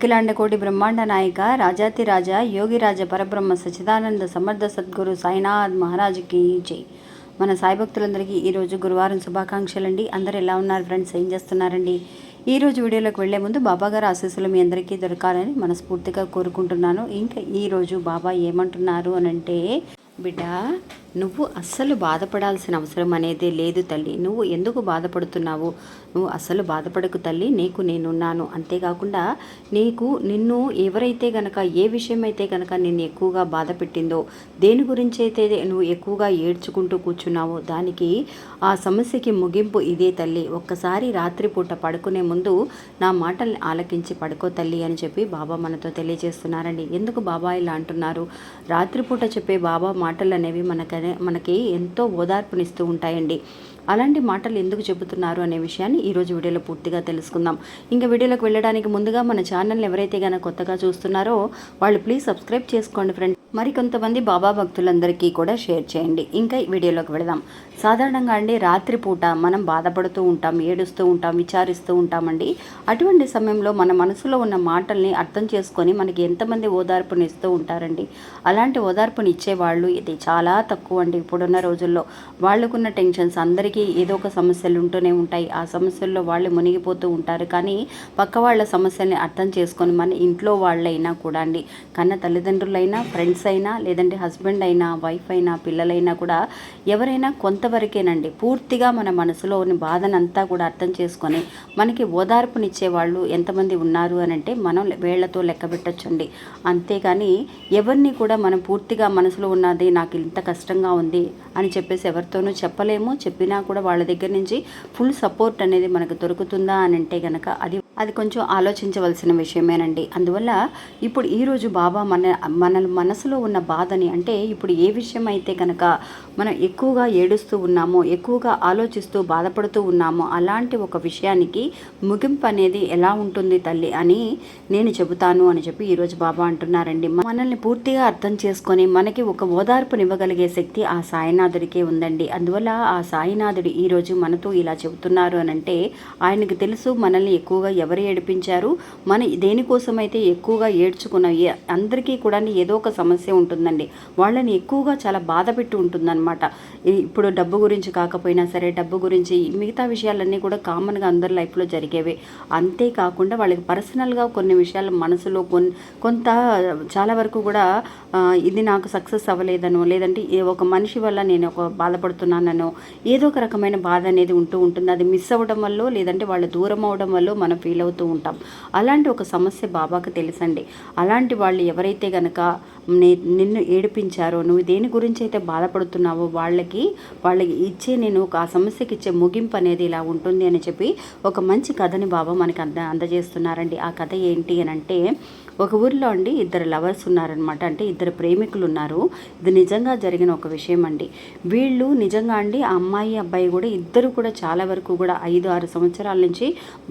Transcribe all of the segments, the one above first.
అఖిలాండకోటి బ్రహ్మాండ నాయక రాజాతిరాజా యోగిరాజ పరబ్రహ్మ సచిదానంద సమర్థ సద్గురు సాయినాథ్ మహారాజుకి జై. మన సాయి భక్తులందరికీ ఈరోజు గురువారం శుభాకాంక్షలండి. అందరు ఎలా ఉన్నారు ఫ్రెండ్స్? ఏం చేస్తున్నారండి? ఈ రోజు వీడియోలోకి వెళ్ళే ముందు బాబా గారి ఆశీస్సులు మీ అందరికీ దొరకాలని మనస్ఫూర్తిగా కోరుకుంటున్నాను. ఇంకా ఈరోజు బాబా ఏమంటున్నారు అని అంటే బిడ్డ నువ్వు అస్సలు బాధపడాల్సిన అవసరం అనేది లేదు తల్లి. నువ్వు ఎందుకు బాధపడుతున్నావు? నువ్వు అస్సలు బాధపడకు తల్లి. నీకు నేనున్నాను. అంతేకాకుండా నీకు నిన్ను ఎవరైతే గనక ఏ విషయం అయితే గనక నిన్ను ఎక్కువగా బాధ పెట్టిందో దేని గురించి అయితే నువ్వు ఎక్కువగా ఏడ్చుకుంటూ కూర్చున్నావో దానికి ఆ సమస్యకి ముగింపు ఇదే తల్లి. ఒక్కసారి రాత్రిపూట పడుకునే ముందు నా మాటల్ని ఆలకించి పడుకో తల్లి అని చెప్పి బాబా మనతో తెలియజేస్తున్నారండి. ఎందుకు బాబా ఇలా అంటున్నారు? రాత్రిపూట చెప్పే బాబా మాటలు అనేవి మనకనే మనకి ఎంతో ఓదార్పునిస్తూ ఉంటాయండి. అలాంటి మాటలు ఎందుకు చెబుతున్నారు అనే విషయాన్ని ఈరోజు వీడియోలో పూర్తిగా తెలుసుకుందాం. ఇంకా వీడియోలోకి వెళ్ళడానికి ముందుగా మన ఛానల్ని ఎవరైతే కనుక కొత్తగా చూస్తున్నారో వాళ్ళు ప్లీజ్ సబ్స్క్రైబ్ చేసుకోండి ఫ్రెండ్ మరి కొంతమంది బాబా భక్తులందరికీ కూడా షేర్ చేయండి. ఇంకా ఈ వీడియోలోకి వెళదాం. సాధారణంగా అండి రాత్రిపూట మనం బాధపడుతూ ఉంటాం ఏడుస్తూ ఉంటాం విచారిస్తూ ఉంటామండి. అటువంటి సమయంలో మన మనసులో ఉన్న మాటల్ని అర్థం చేసుకొని మనకి ఎంతమంది ఓదార్పునిస్తూ ఉంటారండి. అలాంటి ఓదార్పుని ఇచ్చేవాళ్ళు ఇది చాలా తక్కువ అండి ఇప్పుడున్న రోజుల్లో. వాళ్ళకున్న టెన్షన్స్ అందరికీ ఏదో ఒక సమస్యలు ఉంటూనే ఉంటాయి. ఆ సమస్యల్లో వాళ్ళు మునిగిపోతూ ఉంటారు. కానీ పక్క వాళ్ళ సమస్యల్ని అర్థం చేసుకొని మన ఇంట్లో వాళ్ళైనా కూడా అండి కన్న తల్లిదండ్రులైనా ఫ్రెండ్స్ అయినా లేదంటే హస్బెండ్ అయినా వైఫ్ అయినా పిల్లలైనా కూడా ఎవరైనా కొంత కొంతవరకేనండి పూర్తిగా మన మనసులోని బాధనంతా కూడా అర్థం చేసుకొని మనకి ఓదార్పునిచ్చే వాళ్ళు ఎంతమంది ఉన్నారు అని అంటే మనం వేళ్ళతో లెక్క పెట్టచ్చండి. అంతేగాని ఎవరిని కూడా మనం పూర్తిగా మనసులో ఉన్నది నాకు ఇంత కష్టంగా ఉంది అని చెప్పేసి ఎవరితోనూ చెప్పలేము. చెప్పినా కూడా వాళ్ళ దగ్గర నుంచి ఫుల్ సపోర్ట్ అనేది మనకు దొరుకుతుందా అని అంటే కనుక అది అది కొంచెం ఆలోచించవలసిన విషయమేనండి. అందువల్ల ఇప్పుడు ఈరోజు బాబా మన మన మనసులో ఉన్న బాధని అంటే ఇప్పుడు ఏ విషయం అయితే కనుక మనం ఎక్కువగా ఏడుస్తూ ఉన్నామో ఎక్కువగా ఆలోచిస్తూ బాధపడుతూ ఉన్నామో అలాంటి ఒక విషయానికి ముగింపు అనేది ఎలా ఉంటుంది తల్లి అని నేను చెబుతాను అని చెప్పి ఈరోజు బాబా అంటున్నారండి. మనల్ని పూర్తిగా అర్థం చేసుకొని మనకి ఒక ఓదార్పునివ్వగలిగే శక్తి ఆ సాయినాథుడికే ఉందండి. అందువల్ల ఆ సాయినాథుడు ఈరోజు మనతో ఇలా చెబుతున్నారు అని అంటే ఆయనకు తెలుసు మనల్ని ఎక్కువగా ఎవరు ఏడిపించారు? మన దేనికోసమైతే ఎక్కువగా ఏడ్చుకున్న అందరికీ కూడా ఏదో ఒక సమస్య ఉంటుందండి. వాళ్ళని ఎక్కువగా చాలా బాధ పెట్టి ఉంటుందన్నమాట. ఇప్పుడు డబ్బు గురించి కాకపోయినా సరే డబ్బు గురించి మిగతా విషయాలన్నీ కూడా కామన్గా అందరి లైఫ్లో జరిగేవి. అంతేకాకుండా వాళ్ళకి పర్సనల్గా కొన్ని విషయాలు మనసులో కొన్ని కొంత చాలా వరకు కూడా ఇది నాకు సక్సెస్ అవ్వలేదనో లేదంటే ఒక మనిషి వల్ల నేను ఒక బాధపడుతున్నానో ఏదో ఒక రకమైన బాధ అనేది ఉంటూ ఉంటుంది. అది మిస్ అవ్వడం వల్ల లేదంటే వాళ్ళు దూరం అవడం వల్ల మనం ఫీల్ అవుతూ ఉంటాం. అలాంటి ఒక సమస్య బాబాకు తెలుసండి. అలాంటి వాళ్ళు ఎవరైతే గనక నిన్ను ఏడిపించారో నువ్వు దేని గురించి అయితే బాధపడుతున్నావో వాళ్ళకి వాళ్ళకి ఇచ్చే నేను ఒక ఆ సమస్యకి ఇచ్చే ముగింపు అనేది ఇలా ఉంటుంది అని చెప్పి ఒక మంచి కథని బాబా మనకి అంద అందజేస్తున్నారండి. ఆ కథ ఏంటి అని అంటే ఒక ఊరిలో అండి ఇద్దరు లవర్స్ ఉన్నారనమాట అంటే ఇద్దరు ప్రేమికులు ఉన్నారు. ఇది నిజంగా జరిగిన ఒక విషయం అండి. వీళ్ళు నిజంగా అండి ఆ అమ్మాయి అబ్బాయి కూడా ఇద్దరు కూడా చాలా వరకు కూడా ఐదు ఆరు సంవత్సరాల నుంచి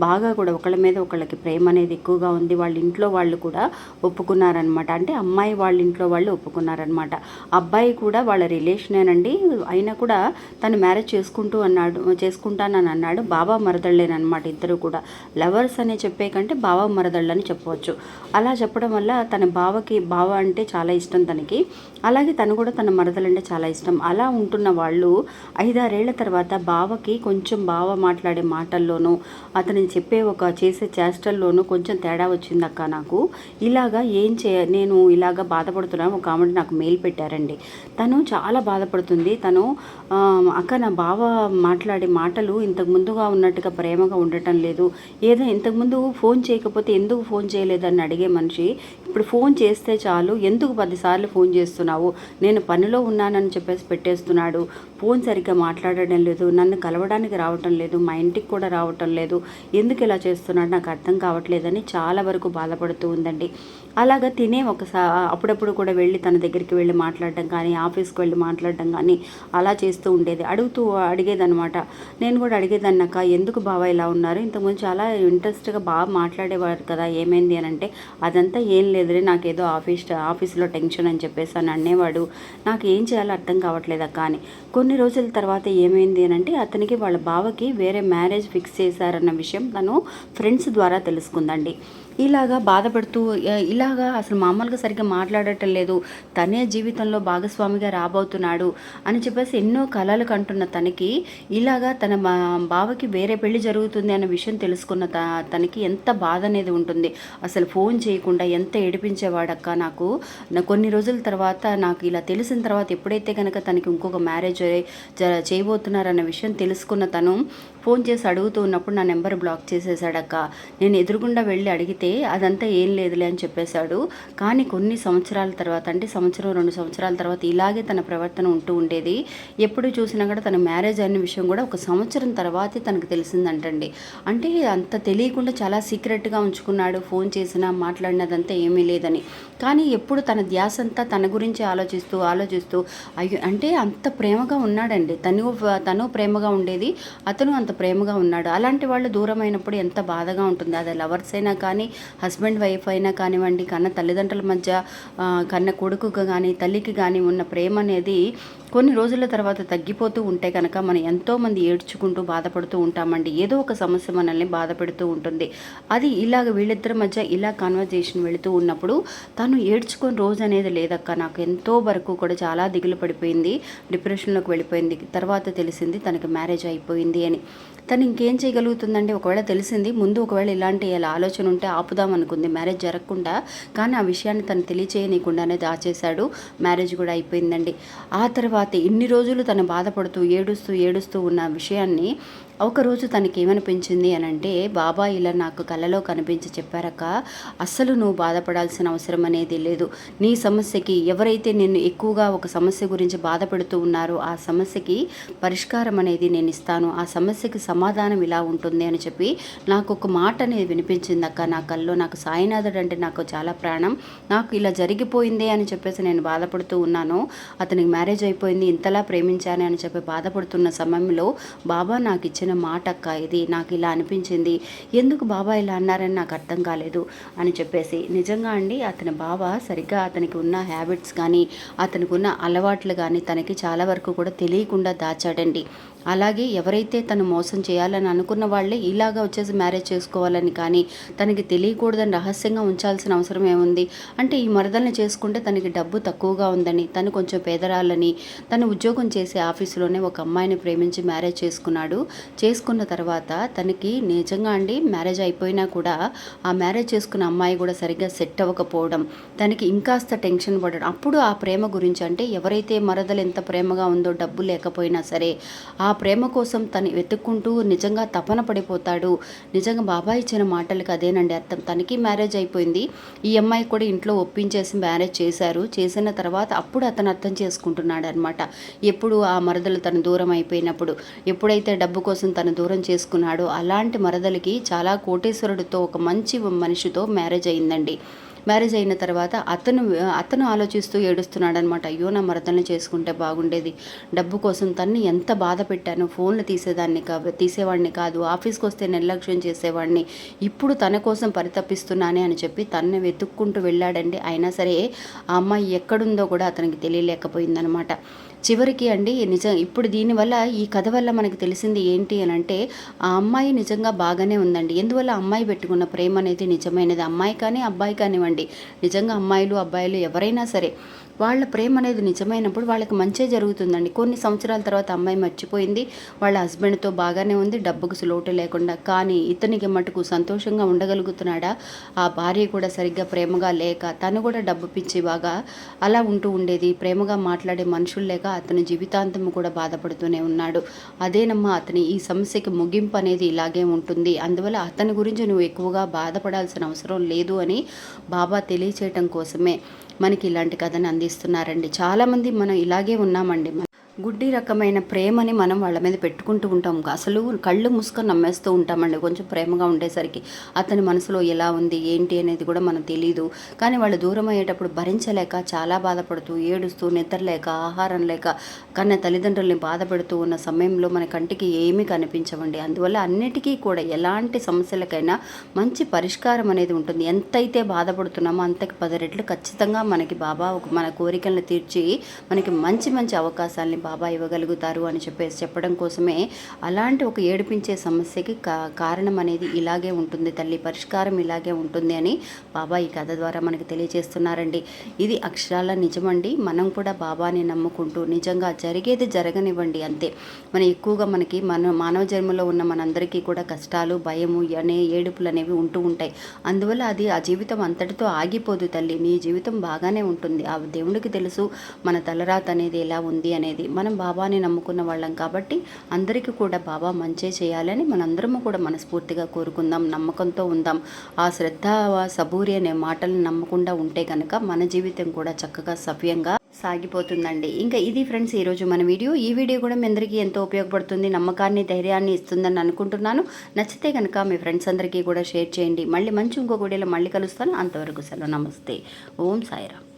బాగా కూడా ఒకళ్ళ మీద ఒకళ్ళకి ప్రేమ అనేది ఎక్కువగా ఉంది. వాళ్ళ ఇంట్లో వాళ్ళు కూడా ఒప్పుకున్నారనమాట అంటే అమ్మాయి వాళ్ళ ఇంట్లో వాళ్ళు ఒప్పుకున్నారనమాట అబ్బాయి కూడా వాళ్ళ రిలేషనేనండి. అయినా కూడా తను మ్యారేజ్ చేసుకుంటూ అన్నాడు చేసుకుంటానని అన్నాడు. బాబా మరదళ్ళేనమాట ఇద్దరు కూడా. లవర్స్ అనే చెప్పే కంటే బాబా మరదళ్ళని చెప్పవచ్చు. అలా చెప్పడం వల్ల తన బావకి బావ అంటే చాలా ఇష్టం తనకి. అలాగే తను కూడా తన మరదలంటే చాలా ఇష్టం. అలా ఉంటున్న వాళ్ళు ఐదారేళ్ళ తర్వాత బావకి కొంచెం బావ మాట్లాడే మాటల్లోనూ అతను చెప్పే ఒక చేసే చేష్టల్లోనూ కొంచెం తేడా వచ్చిందక్క నాకు. ఇలాగా ఏం చే నేను ఇలాగా బాధపడుతున్నాను ఒక ఆమె నాకు మెయిల్ పెట్టారండి. తను చాలా బాధపడుతుంది. తను అక్క నా బావ మాట్లాడే మాటలు ఇంతకు ముందుగా ఉన్నట్టుగా ప్రేమగా ఉండటం లేదు. ఏదో ఇంతకుముందు ఫోన్ చేయకపోతే ఎందుకు ఫోన్ చేయలేదని అడిగే మనిషి ఇప్పుడు ఫోన్ చేస్తే చాలు ఎందుకు పదిసార్లు ఫోన్ చేస్తున్నావు? నేను పనిలో ఉన్నానని చెప్పేసి పెట్టేస్తున్నాడు. ఫోన్ సరిగ్గా మాట్లాడడం లేదు నన్ను కలవడానికి రావటం లేదు మా ఇంటికి కూడా రావటం లేదు. ఎందుకు ఇలా చేస్తున్నాడు? నాకు అర్థం కావట్లేదని చాలా వరకు బాధపడుతూ ఉందండి. అలాగా తినే ఒకసారి అప్పుడప్పుడు కూడా వెళ్ళి తన దగ్గరికి వెళ్ళి మాట్లాడడం కానీ ఆఫీస్కి వెళ్ళి మాట్లాడడం కానీ అలా చేస్తూ ఉండేది. అడుగుతూ అడిగేదనమాట నేను కూడా అడిగేదన్నాక ఎందుకు బావ ఇలా ఉన్నారు? ఇంతకుముందు చాలా ఇంట్రెస్ట్గా బాగా మాట్లాడేవారు కదా ఏమైంది? అని అంటే అదంతా ఏం లేదులే నాకేదో ఆఫీస్ ఆఫీస్లో టెన్షన్ అని చెప్పేసి అని అనేవాడు. నాకు ఏం చేయాలో అర్థం కావట్లేదు అక్క? అని. కొన్ని రోజుల తర్వాత ఏమైంది అని అంటే అతనికి వాళ్ళ బావకి వేరే మ్యారేజ్ ఫిక్స్ చేశారన్న విషయం తను ఫ్రెండ్స్ ద్వారా తెలుసుకుందండి. ఇలాగా బాధపడుతూ ఇలాగా అసలు మామూలుగా సరిగ్గా మాట్లాడటం లేదు. తనే జీవితంలో భాగస్వామిగా రాబోతున్నాడు అని చెప్పేసి ఎన్నో కళలు కంటున్న తనకి ఇలాగా తన మా బావకి వేరే పెళ్ళి జరుగుతుంది అన్న విషయం తెలుసుకున్న త తనకి ఎంత బాధ అనేది ఉంటుంది. అసలు ఫోన్ చేయకుండా ఎంత ఏడిపించేవాడక్క నాకు. కొన్ని రోజుల తర్వాత నాకు ఇలా తెలిసిన తర్వాత ఎప్పుడైతే కనుక తనకి ఇంకొక మ్యారేజ్ జ చేయబోతున్నారన్న విషయం తెలుసుకున్న తను ఫోన్ చేసి అడుగుతూ ఉన్నప్పుడు నా నెంబర్ బ్లాక్ చేసేసాడక్క నేను ఎదురుగుండా వెళ్ళి అడిగితే అదంతా ఏం లేదులే అని చెప్పేశాడు. కానీ కొన్ని సంవత్సరాల తర్వాత అంటే సంవత్సరం రెండు సంవత్సరాల తర్వాత ఇలాగే తన ప్రవర్తన ఉంటూ ఉండేది. ఎప్పుడు చూసినా కూడా తన మ్యారేజ్ అనే విషయం కూడా ఒక సంవత్సరం తర్వాతే తనకు తెలిసిందంటండి. అంటే అంత తెలియకుండా చాలా సీక్రెట్గా ఉంచుకున్నాడు. ఫోన్ చేసినా మాట్లాడినదంతా ఏమీ లేదని. కానీ ఎప్పుడు తన ధ్యాస అంతా తన గురించి ఆలోచిస్తూ ఆలోచిస్తూ అయ్యో అంటే అంత ప్రేమగా ఉన్నాడండి. తను తను ప్రేమగా ఉండేది అతను అంత ప్రేమగా ఉన్నాడు. అలాంటి వాళ్ళు దూరం అయినప్పుడు ఎంత బాధగా ఉంటుంది. అది లవర్స్ అయినా కానీ హస్బెండ్ వైఫ్ అయినా కానివ్వండి కన్న తల్లిదండ్రుల మధ్య కన్న కొడుకుగా కానీ తల్లికి కానీ ఉన్న ప్రేమ అనేది కొన్ని రోజుల తర్వాత తగ్గిపోతూ ఉంటే కనుక మనం ఎంతోమంది ఏడ్చుకుంటూ బాధపడుతూ ఉంటామండి. ఏదో ఒక సమస్య మనల్ని బాధ పెడుతూ ఉంటుంది. అది ఇలాగ వీళ్ళిద్దరి మధ్య ఇలా కాన్వర్జేషన్ వెళుతూ ఉన్నప్పుడు తను ఏడ్చుకొని రోజు అనేది లేదక్క. నాకు ఎంతో వరకు కూడా చాలా దిగులు పడిపోయింది. డిప్రెషన్లోకి వెళ్ళిపోయింది. తర్వాత తెలిసింది తనకి మ్యారేజ్ అయిపోయింది అని. తను ఇంకేం చేయగలుగుతుందంటే ఒకవేళ తెలిసింది ముందు ఒకవేళ ఇలాంటి ఆలోచన ఉంటే ఆపుదాం అనుకుంది. మ్యారేజ్ జరగకుండా కానీ ఆ విషయాన్ని తను తెలియచేయనీయకుండానే దాచేశాడు. మ్యారేజ్ కూడా అయిపోయిందండి. ఆ తర్వాత ఇన్ని రోజులు తను బాధపడుతూ ఏడుస్తూ ఏడుస్తూ ఉన్న విషయాన్ని ఒకరోజు తనకి ఏమనిపించింది అని అంటే బాబా ఇలా నాకు కలలో కనిపించి చెప్పారక్క. అస్సలు నువ్వు బాధపడాల్సిన అవసరం అనేది లేదు. నీ సమస్యకి ఎవరైతే నిన్ను ఎక్కువగా ఒక సమస్య గురించి బాధపడుతూ ఉన్నారో ఆ సమస్యకి పరిష్కారం అనేది నేను ఇస్తాను. ఆ సమస్యకి సమాధానం ఇలా ఉంటుంది అని చెప్పి నాకు ఒక మాట అనేది వినిపించింది అక్క నా కల్లో. నాకు సాయినాథుడు అంటే నాకు చాలా ప్రాణం. నాకు ఇలా జరిగిపోయింది అని చెప్పేసి నేను బాధపడుతూ ఉన్నాను. అతనికి మ్యారేజ్ అయిపోయింది. ఇంతలా ప్రేమించాను అని చెప్పి బాధపడుతున్న సమయంలో బాబా నాకు ఇచ్చిన మాట అక్క ఇది నాకు ఇలా అనిపించింది. ఎందుకు బాబా ఇలా అన్నారని నాకు అర్థం కాలేదు అని చెప్పేసి. నిజంగా అండి అతని బాబా సరిగ్గా అతనికి ఉన్న హ్యాబిట్స్ కానీ అతనికి ఉన్న అలవాట్లు కానీ తనకి చాలా వరకు కూడా తెలియకుండా దాచాడండి. అలాగే ఎవరైతే తను మోసం చేయాలని అనుకున్న వాళ్ళే ఇలాగా వచ్చేసి మ్యారేజ్ చేసుకోవాలని కానీ తనకి తెలియకూడదని రహస్యంగా ఉంచాల్సిన అవసరం ఏముంది? అంటే ఈ మరదల్ని చేసుకుంటే తనకి డబ్బు తక్కువగా ఉందని తను కొంచెం పేదరాలని తను ఉద్యోగం చేసే ఆఫీసులోనే ఒక అమ్మాయిని ప్రేమించి మ్యారేజ్ చేసుకున్నాడు. చేసుకున్న తర్వాత తనకి నిజంగా అండి మ్యారేజ్ అయిపోయినా కూడా ఆ మ్యారేజ్ చేసుకున్న అమ్మాయి కూడా సరిగ్గా సెట్ అవ్వకపోవడం తనకి ఇంకాస్త టెన్షన్ పడడం అప్పుడు ఆ ప్రేమ గురించి అంటే ఎవరైతే మరదలు ఎంత ప్రేమగా ఉందో డబ్బు లేకపోయినా సరే ఆ ఆ ప్రేమ కోసం తను వెతుక్కుంటూ నిజంగా తపన పడిపోతాడు. నిజంగా బాబాయ్ ఇచ్చిన మాటలకు అదేనండి అర్థం. తనకి మ్యారేజ్ అయిపోయింది. ఈ అమ్మాయి కూడా ఇంట్లో ఒప్పించేసి మ్యారేజ్ చేశారు. చేసిన తర్వాత అప్పుడు అతను అర్థం చేసుకుంటున్నాడు అనమాట ఎప్పుడు ఆ మరదలు తను దూరం అయిపోయినప్పుడు ఎప్పుడైతే డబ్బు కోసం తను దూరం చేసుకున్నాడో అలాంటి మరదలకి చాలా కోటేశ్వరుడితో ఒక మంచి మనిషితో మ్యారేజ్ అయిందండి. మ్యారేజ్ అయిన తర్వాత అతను అతను ఆలోచిస్తూ ఏడుస్తున్నాడు అనమాట అయ్యో నా మరదలను చేసుకుంటే బాగుండేది. డబ్బు కోసం తన్ని ఎంత బాధ పెట్టాను. ఫోన్లు తీసేదాన్ని కా తీసేవాడిని కాదు. ఆఫీస్కి వస్తే నిర్లక్ష్యం చేసేవాడిని. ఇప్పుడు తన కోసం పరితపిస్తున్నానే అని చెప్పి తన్ను వెతుక్కుంటూ వెళ్ళాడండి. అయినా సరే ఆ అమ్మాయి ఎక్కడుందో కూడా అతనికి తెలియలేకపోయిందనమాట. చివరికి అండి నిజం ఇప్పుడు దీనివల్ల ఈ కథ వల్ల మనకి తెలిసింది ఏంటి అని అంటే ఆ అమ్మాయి నిజంగా బాగానే ఉందండి. ఎందువల్ల ఆ అమ్మాయి పెట్టుకున్న ప్రేమ అనేది నిజమైనది? అమ్మాయి కానీ అబ్బాయి కానివ్వండి. నిజంగా అమ్మాయిలు అబ్బాయిలు ఎవరైనా సరే వాళ్ళ ప్రేమ అనేది నిజమైనప్పుడు వాళ్ళకి మంచే జరుగుతుందండి. కొన్ని సంవత్సరాల తర్వాత అమ్మాయి మర్చిపోయింది. వాళ్ళ హస్బెండ్తో బాగానే ఉంది. డబ్బుకు లోటు లేకుండా. కానీ ఇతనికి మటుకు సంతోషంగా ఉండగలుగుతున్నాడా? ఆ భార్య కూడా సరిగ్గా ప్రేమగా లేక తను కూడా డబ్బు పిచ్చి బాగా అలా ఉంటూ ఉండేది. ప్రేమగా మాట్లాడే మనుషులు లేక అతను జీవితాంతం కూడా బాధపడుతూనే ఉన్నాడు. అదేనమ్మా అతని ఈ సమస్యకి ముగింపు అనేది ఇలాగే ఉంటుంది. అందువల్ల అతని గురించి నువ్వు ఎక్కువగా బాధపడాల్సిన అవసరం లేదు అని బాబా తెలియచేయటం కోసమే మనకి ఇలాంటి కథను అందిస్తున్నారండి చాలామంది మనం ఇలాగే ఉన్నామండి. గుడ్డి రకమైన ప్రేమని మనం వాళ్ళ మీద పెట్టుకుంటూ ఉంటాం. అసలు కళ్ళు మూసుకొని నమ్మేస్తూ ఉంటామండి. కొంచెం ప్రేమగా ఉండేసరికి అతని మనసులో ఎలా ఉంది ఏంటి అనేది కూడా మనకు తెలియదు కానీ వాళ్ళు దూరం అయ్యేటప్పుడు భరించలేక చాలా బాధపడుతూ ఏడుస్తూ నిద్రలేక ఆహారం లేక కన్న తల్లిదండ్రుల్ని బాధ పెడుతూ ఉన్న సమయంలో మన కంటికి ఏమీ కనిపించవండి. అందువల్ల అన్నిటికీ కూడా ఎలాంటి సమస్యలకైనా మంచి పరిష్కారం అనేది ఉంటుంది. ఎంతైతే బాధపడుతున్నామో అంతకి పది రెట్లు ఖచ్చితంగా మనకి బాబా మన కోరికలను తీర్చి మనకి మంచి మంచి అవకాశాలని బాబా ఇవ్వగలుగుతారు అని చెప్పేసి చెప్పడం కోసమే అలాంటి ఒక ఏడిపించే సమస్యకి కా కారణం అనేది ఇలాగే ఉంటుంది. తల్లి పరిష్కారం ఇలాగే ఉంటుంది అని బాబా ఈ కథ ద్వారా మనకి తెలియజేస్తున్నారండి. ఇది అక్షరాల నిజమండి. మనం కూడా బాబాని నమ్ముకుంటూ నిజంగా జరిగేది జరగనివ్వండి అంతే. మన ఎక్కువగా మనకి మన మానవ జన్మలో ఉన్న మనందరికీ కూడా కష్టాలు భయము అనే ఏడుపులు అనేవి ఉంటూ ఉంటాయి. అందువల్ల అది ఆ జీవితం అంతటితో ఆగిపోదు తల్లి. నీ జీవితం బాగానే ఉంటుంది. ఆ దేవుడికి తెలుసు మన తలరాత అనేది ఎలా ఉంది అనేది. మనం బాబాని నమ్ముకున్న వాళ్ళం కాబట్టి అందరికీ కూడా బాబా మంచే చేయాలని మనందరము కూడా మనస్ఫూర్తిగా కోరుకుందాం నమ్మకంతో ఉందాం. ఆ శ్రద్ధ సబూరి అనే మాటలను నమ్మకుండా ఉంటే కనుక మన జీవితం కూడా చక్కగా సవ్యంగా సాగిపోతుందండి. ఇంకా ఇది ఫ్రెండ్స్ ఈరోజు మన వీడియో. ఈ వీడియో కూడా మీ అందరికీ ఎంతో ఉపయోగపడుతుంది నమ్మకాన్ని ధైర్యాన్ని ఇస్తుందని అనుకుంటున్నాను. నచ్చితే కనుక మీ ఫ్రెండ్స్ అందరికీ కూడా షేర్ చేయండి. మళ్ళీ మంచి ఇంకో గుడిలో మళ్ళీ కలుస్తాను. అంతవరకు సెలవు. నమస్తే. ఓం సాయిరామ్.